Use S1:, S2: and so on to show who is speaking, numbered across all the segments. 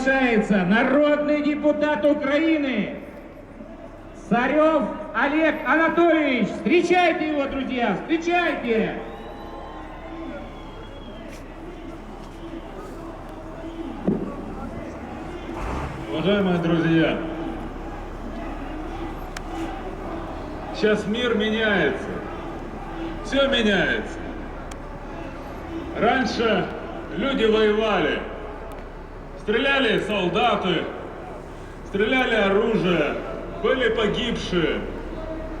S1: Приглашается народный депутат Украины Царев Олег Анатольевич. Встречайте его, друзья, встречайте!
S2: Уважаемые друзья, сейчас мир меняется, все меняется. Раньше люди воевали, стреляли солдаты, стреляли оружие, были погибшие,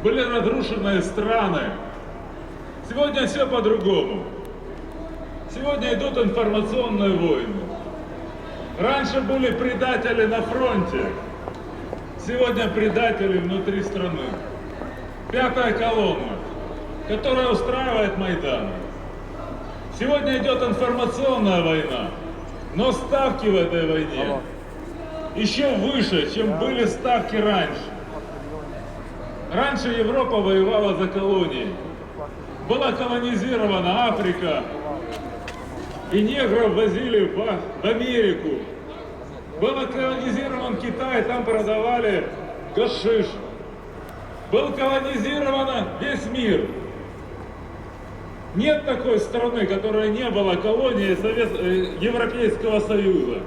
S2: были разрушенные страны. Сегодня все по-другому. Сегодня идут информационные войны. Раньше были предатели на фронте, сегодня предатели внутри страны. Пятая колонна, которая устраивает Майдан. Сегодня идет информационная война, но ставки в этой войне еще выше, чем были ставки раньше. Раньше Европа воевала за колонии. Была колонизирована Африка, и негров возили в, в Америку. Был колонизирован Китай, там продавали гашиш. Был колонизирован весь мир. Нет такой страны, которая не была колонией Совет... э, Европейского Союза.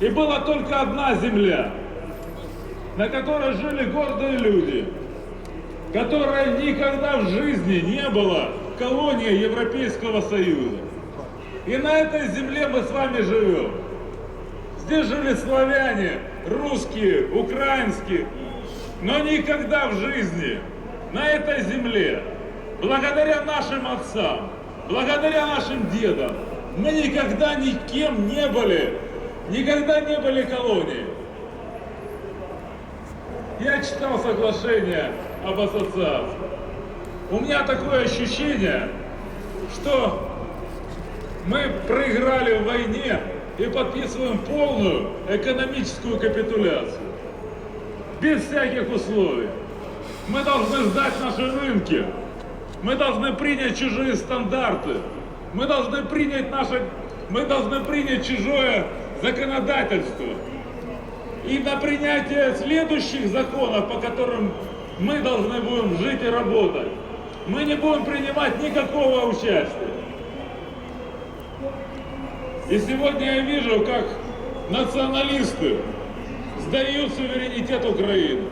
S2: И была только одна земля, на которой жили гордые люди, которая никогда в жизни не была колонией Европейского Союза. И на этой земле мы с вами живем. Здесь жили славяне, русские, украинские, но никогда в жизни на этой земле, благодаря нашим отцам, благодаря нашим дедам, мы никогда никем не были, никогда не были колонией. Я читал соглашение об ассоциации. У меня такое ощущение, что мы проиграли в войне и подписываем полную экономическую капитуляцию. Без всяких условий. Мы должны сдать наши рынки. Мы должны принять чужие стандарты. Мы должны принять наше, мы должны принять чужое законодательство. И на принятие следующих законов, по которым мы должны будем жить и работать, мы не будем принимать никакого участия. И сегодня я вижу, как националисты сдают суверенитет Украины.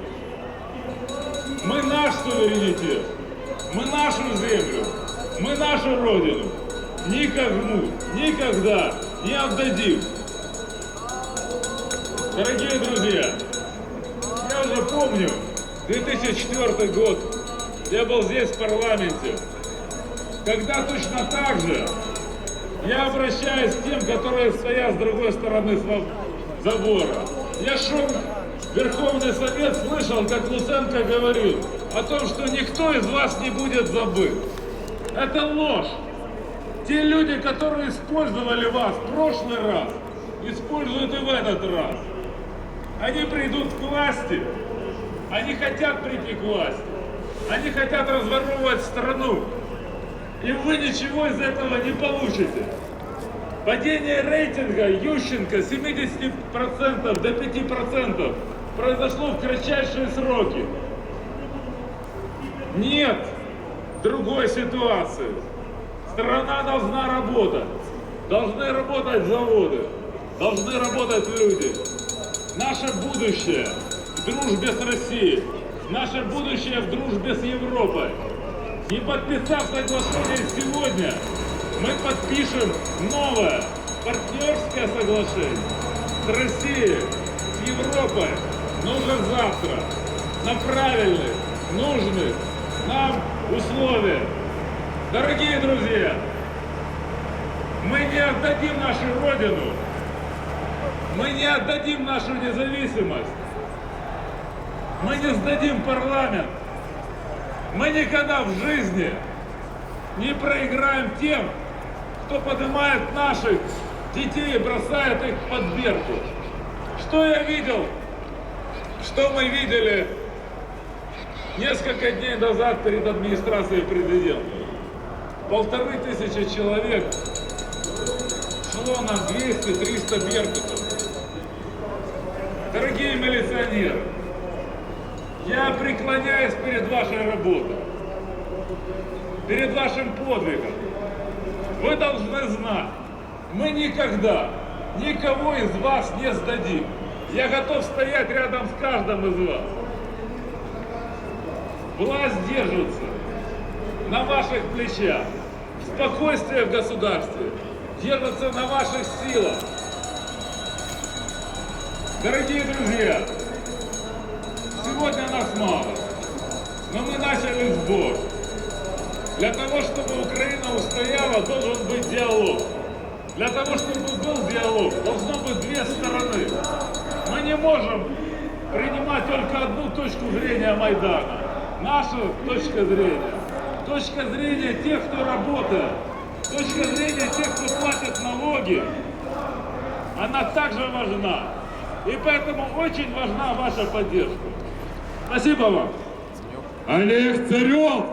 S2: Мы наш суверенитет, мы нашу землю, мы нашу родину никому, никогда не отдадим. Дорогие друзья, я уже помню 2004 год, я был здесь в парламенте, когда точно так же я обращаюсь к тем, которые стоят с другой стороны забора. Я шел в Верховный Совет, слышал, как Луценко говорил о том, что никто из вас не будет забыт. Это ложь. Те люди, которые использовали вас в прошлый раз, используют и в этот раз. Они придут к власти, они хотят прийти к власти, они хотят разворовывать страну, и вы ничего из этого не получите. Падение рейтинга Ющенко с 70% до 5% произошло в кратчайшие сроки. Нет другой ситуации. Страна должна работать. Должны работать заводы. Должны работать люди. Наше будущее в дружбе с Россией. Наше будущее в дружбе с Европой. Не подписав соглашение сегодня, мы подпишем новое партнерское соглашение с Россией, с Европой, но уже завтра, на правильных, нужных нам условиях. Дорогие друзья, мы не отдадим нашу Родину, мы не отдадим нашу независимость, мы не сдадим парламент, мы никогда в жизни не проиграем тем, кто поднимает наших детей и бросает их под берку. Что я видел? Что мы видели несколько дней назад перед администрацией президента? Полторы тысячи человек шло на 200-300 беркутов. дорогие милиционеры, я преклоняюсь перед вашей работой, перед вашим подвигом. Вы должны знать, мы никогда никого из вас не сдадим. Я готов стоять рядом с каждым из вас. Власть держится на ваших плечах. Спокойствие в государстве держится на ваших силах. Дорогие друзья, сегодня нас мало, но мы начали сбор. Для того, чтобы Украина устояла, должен быть диалог. Для того, чтобы был диалог, должно быть две стороны. Мы не можем принимать только одну точку зрения Майдана. Наша точка зрения. Точка зрения тех, кто работает. Точка зрения тех, кто платит налоги. Она также важна. И поэтому очень важна ваша поддержка. Спасибо вам.
S3: Олег Царев,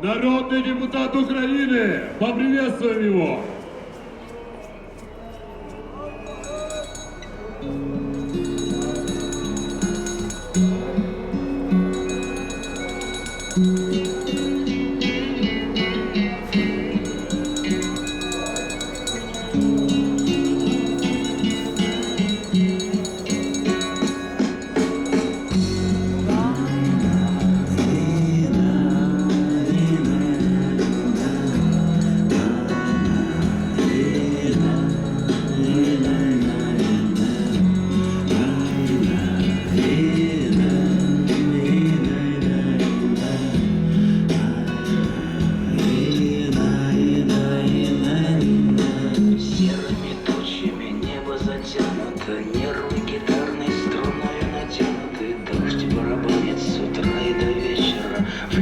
S3: народный депутат Украины. Поприветствуем его.
S4: thank you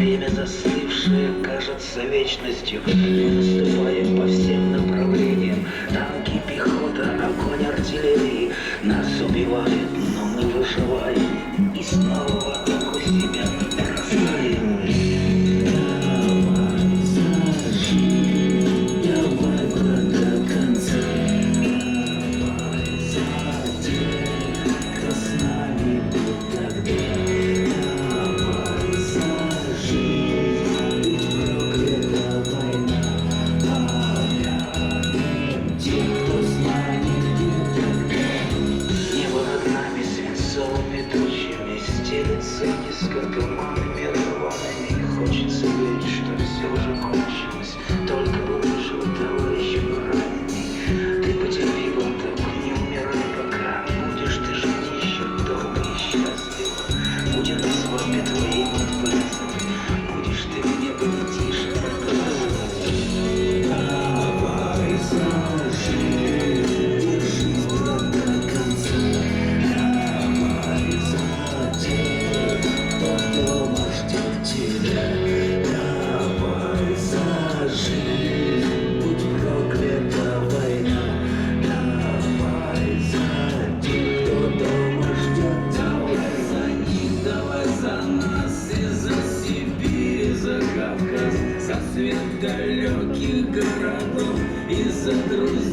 S4: Время застывшее кажется вечностью. Мы наступаем по всем Jerusalem.